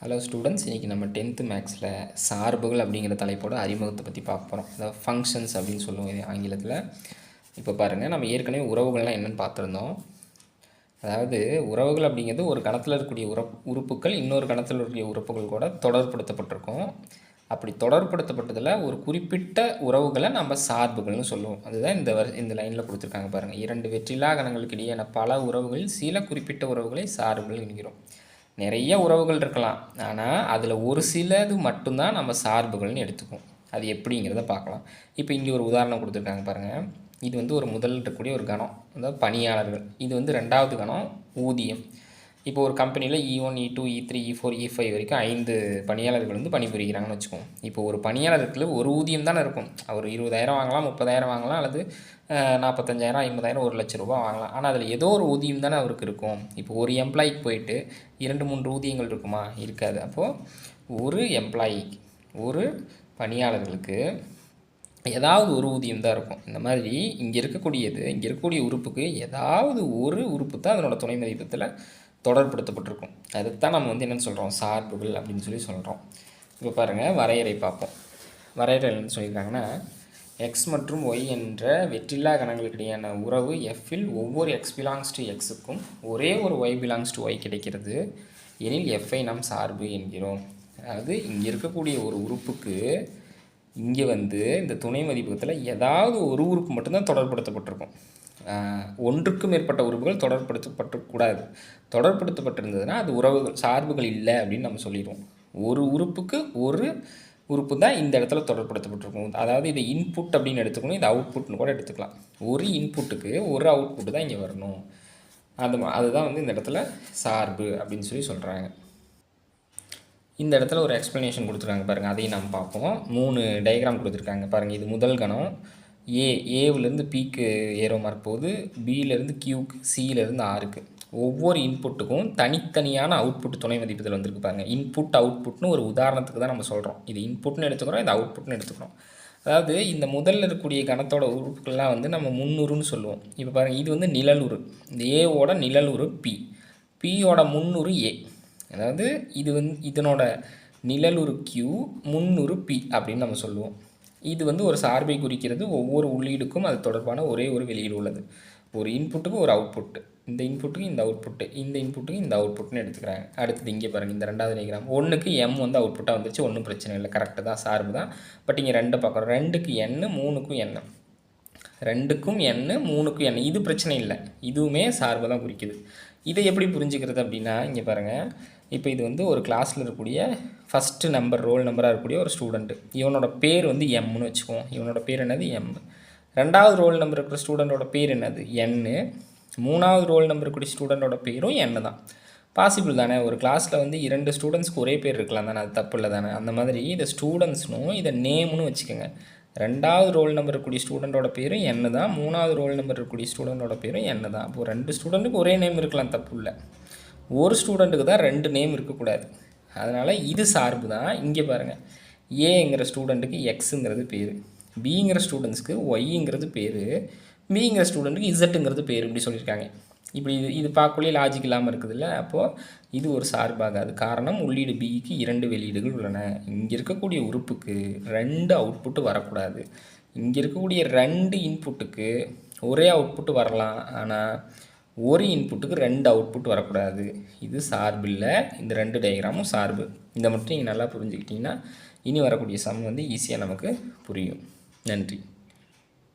Hello students இன்றைக்கி நம்ம tenth மேக்ஸில் சார்புகள் அப்படிங்கிற தலைப்போட அறிமுகத்தை பற்றி பார்க்க போகிறோம் அதாவது ஃபங்க்ஷன்ஸ் அப்படின்னு சொல்லுவோம் இது ஆங்கிலத்தில். இப்போ பாருங்கள் நம்ம ஏற்கனவே உறவுகள்லாம் என்னென்னு பார்த்துருந்தோம். அதாவது உறவுகள் அப்படிங்கிறது ஒரு கணத்தில் இருக்கக்கூடிய உறப் உறுப்புகள் இன்னொரு கணத்தில் இருக்கக்கூடிய உறுப்புகள் கூட தொடர்படுத்தப்பட்டிருக்கும் அப்படி தொடர்படுத்தப்பட்டதில் ஒரு குறிப்பிட்ட உறவுகளை நம்ம சார்புகள்னு சொல்லுவோம். அதுதான் இந்த வர் இந்த லைனில் கொடுத்துருக்காங்க பாருங்கள் இரண்டு வெற்றிலா கணங்களுக்கு இடையேயான பல உறவுகளில் சில குறிப்பிட்ட உறவுகளை சார்புகள் என்கிறோம். நிறைய உறவுகள் இருக்கலாம். ஆனால் அதில் ஒரு சிலது மட்டும்தான் நம்ம சார்புகள்னு எடுத்துக்கும் அது எப்படிங்கிறத பார்க்கலாம். இப்போ இங்கே ஒரு உதாரணம் கொடுத்துருக்காங்க பாருங்கள் இது வந்து ஒரு முதல் இருக்கக்கூடிய ஒரு கணம். அதாவது பணியாளர்கள். இது வந்து ரெண்டாவது கணம் ஊதியம். இப்போ ஒரு கம்பெனியில் E one E two E three E four E five வரைக்கும் ஐந்து பணியாளர்கள் வந்து பணிபுரிகிறாங்கன்னு வச்சுக்கோங்க. இப்போ ஒரு பணியாளருக்கு ஒரு ஊதியம் தானே இருக்கும். அவர் இருபதாயிரம் வாங்கலாம் முப்பதாயிரம் வாங்கலாம் அல்லது நாற்பத்தஞ்சாயிரம் ஐம்பதாயிரம் ஒரு லட்ச ரூபா வாங்கலாம். ஆனால் அதில் ஏதோ ஒரு ஊதியம் தானே அவருக்கு இருக்கும். இப்போ ஒரு எம்ப்ளாய்க்கு போயிட்டு இரண்டு மூன்று ஊதியங்கள் இருக்குமா? இருக்காது. அப்போது ஒரு எம்ப்ளாயி ஒரு பணியாளர்களுக்கு ஏதாவது ஒரு ஊதியம் தான் இருக்கும். இந்த மாதிரி இங்கே இருக்கக்கூடியது இங்கே இருக்கக்கூடிய உறுப்புக்கு ஏதாவது ஒரு உறுப்பு தான் அதனோட துணை மதிப்பத்தில் தொடர்படுத்தப்பட்டிருக்கும் அதுதான் நம்ம வந்து என்னென்னு சொல்கிறோம் சார்புகள் அப்படின்னு சொல்லி சொல்கிறோம் இப்போ பாருங்கள் வரையறை பார்ப்போம். வரையறை சொல்லியிருக்காங்கன்னா எக்ஸ் மற்றும் ஒய் என்ற வெற்றில்லா கணங்களுக்கிடையான உறவு எஃப்பில் ஒவ்வொரு எக்ஸ் பிலாங்ஸ் டு எக்ஸுக்கும் ஒரே ஒரு ஒய் பிலாங்ஸ் டு ஒய் கிடைக்கிறது. எனில் எஃப்ஐ நாம் சார்பு என்கிறோம். அதாவது இங்கே இருக்கக்கூடிய ஒரு உறுப்புக்கு இங்கே வந்து இந்த துணை மதிப்பகத்தில் ஏதாவது ஒரு உறுப்பு மட்டும்தான் தொடர்படுத்தப்பட்டிருக்கும் ஒன்றுக்கும் மேற்பட்ட உறுப்புகள் தொடர்படுத்தப்பட்டக்கூடாது தொடர்படுத்தப்பட்டிருந்ததுன்னா அது உறவுகள் சார்புகள் இல்லை அப்படின்னு நம்ம சொல்லிடுவோம். ஒரு உறுப்புக்கு ஒரு உறுப்பு தான் இந்த இடத்துல தொடர்படுத்தப்பட்டிருக்கும் அதாவது இதை இன்புட் அப்படின்னு எடுத்துக்கணும் இது அவுட்புட்னு கூட எடுத்துக்கலாம். ஒரு இன்புட்டுக்கு ஒரு அவுட்புட் தான் இங்கே வரணும். அது அதுதான் வந்து இந்த இடத்துல சார்பு அப்படின்னு சொல்லி சொல்கிறாங்க இந்த இடத்துல ஒரு எக்ஸ்ப்ளனேஷன் கொடுத்துருக்காங்க பாருங்கள் அதையும் நம்ம பார்ப்போம். மூணு டயக்ராம் கொடுத்துருக்காங்க பாருங்கள் இது முதல் கணம். ஏ ஏவிலேருந்து பிக்கு ஏரோ மார்க் போகுது பியிலேருந்து கியூக்கு சியிலேருந்து ஆறுக்கு ஒவ்வொரு இன்புட்டுக்கும் தனித்தனியான அவுட்புட் துணை மதிப்புகள் வந்திருக்கு பாருங்கள் இன்புட் அவுட்புட்னு ஒரு உதாரணத்துக்கு தான் நம்ம சொல்கிறோம் இது இன்புட்னு எடுத்துக்கிறோம் இது அவுட்புட்னு எடுத்துக்கிறோம். அதாவது இந்த முதல்ல இருக்கக்கூடிய கணத்தோட உறுப்புகள்லாம் வந்து நம்ம முன்னூறுன்னு சொல்லுவோம். இப்போ பாருங்கள் இது வந்து நிழலுறு இந்த ஏவோட நிழலுறு பி பியோட முன்னூறு ஏ அதாவது இது வந்து இதனோட நிழலுறு கியூ முன்னூறு பி அப்படின்னு நம்ம சொல்லுவோம். இது வந்து ஒரு சார்பை குறிக்கிறது. ஒவ்வொரு உள்ளீடுக்கும் அது தொடர்பான ஒரே ஒரு வெளியீடு உள்ளது. ஒரு இன்புட்டுக்கு ஒரு அவுட்புட்டு இந்த இன்புட்டுக்கு இந்த அவுட்புட்டு இந்த இன்புட்டுக்கு இந்த அவுட்புட்னு எடுத்துக்கிறாங்க. அடுத்தது இங்கே பாருங்கள் இந்த ரெண்டாவது நினைக்கிறாங்க ஒன்றுக்கு எம் வந்து அவுட்புட்டாக வந்துச்சு ஒன்றும் பிரச்சனை இல்லை. கரெக்டு தான். சார்பு தான். பட் இங்கே ரெண்டு பார்க்குறோம் ரெண்டுக்கு எண்ணு மூணுக்கும் எண்ணு ரெண்டுக்கும் எண்ணு மூணுக்கும் எண்ணு இது பிரச்சனை இல்லை. இதுவுமே சார்பு தான் குறிக்குது. இதை எப்படி புரிஞ்சுக்கிறது அப்படின்னா இங்கே பாருங்கள் இப்போ இது வந்து ஒரு கிளாஸில் இருக்கக்கூடிய ஃபஸ்ட்டு நம்பர் ரோல் நம்பராக இருக்கக்கூடிய ஒரு ஸ்டூடெண்ட்டு இவனோட பேர் வந்து எம்னு வச்சுக்குவோம். இவனோட பேர் என்னது? எம் ரெண்டாவது ரோல் நம்பர் இருக்கிற ஸ்டூடெண்ட்டோட பேர் என்னது? என்னு மூணாவது ரோல் நம்பர் இருக்கக்கூடிய ஸ்டூடெண்ட்டோட பேரும் என்ன தான். பாசிபிள் தானே? ஒரு கிளாஸில் வந்து இரண்டு ஸ்டூடெண்ட்ஸ்க்கு ஒரே பேர் இருக்கலாம் தானே? அது தப்பு இல்லை தானே? அந்த மாதிரி இதை ஸ்டூடெண்ட்ஸ்னும் இதை நேம்னு வச்சுக்கோங்க. ரெண்டாவது ரோல் நம்பர் இருக்கக்கூடிய ஸ்டூடெண்ட்டோட பேரும் என்ன தான் மூணாவது ரோல் நம்பர் இருக்கக்கூடிய ஸ்டூடெண்ட்டோட பேரும் என்ன தான் அப்போது ரெண்டு ஸ்டூடெண்ட்டுக்கு ஒரே நேம் இருக்கலாம் தப்பு இல்லை. ஒரு ஸ்டூடெண்ட்டுக்கு தான் ரெண்டு நேம் இருக்கக்கூடாது. அதனால் இது சார்பு தான். இங்கே பாருங்கள் ஏங்கிற ஸ்டூடெண்ட்டுக்கு எக்ஸுங்கிறது பேர். பிங்கிற ஸ்டூடெண்ட்ஸ்க்கு ஒய்ங்கிறது பேர். பிங்கிற ஸ்டூடெண்ட்டுக்கு இசட்டுங்கிறது பேர் இப்படி சொல்லியிருக்காங்க. இப்படி இது இது பார்க்கக்குள்ளே லாஜிக் இல்லாமல் இருக்குதுல்ல? அப்போது இது ஒரு சார்பாகாது. காரணம் உள்ளீடு பிக்கு இரண்டு வெளியீடுகள் உள்ளன. இங்கே இருக்கக்கூடிய உறுப்புக்கு ரெண்டு அவுட்புட்டு வரக்கூடாது. இங்கே இருக்கக்கூடிய ரெண்டு இன்புட்டுக்கு ஒரே அவுட்புட்டு வரலாம். ஆனால் ஒரு இன்புட்டுக்கு ரெண்டு அவுட்புட் வரக்கூடாது. இது சார்பு இல்லை. இந்த ரெண்டு டயக்ராமும் சார்பு. இதை மட்டும் நீங்கள் நல்லா புரிஞ்சுக்கிட்டிங்கன்னா இனி வரக்கூடிய சம் வந்து ஈஸியாக நமக்கு புரியும். நன்றி.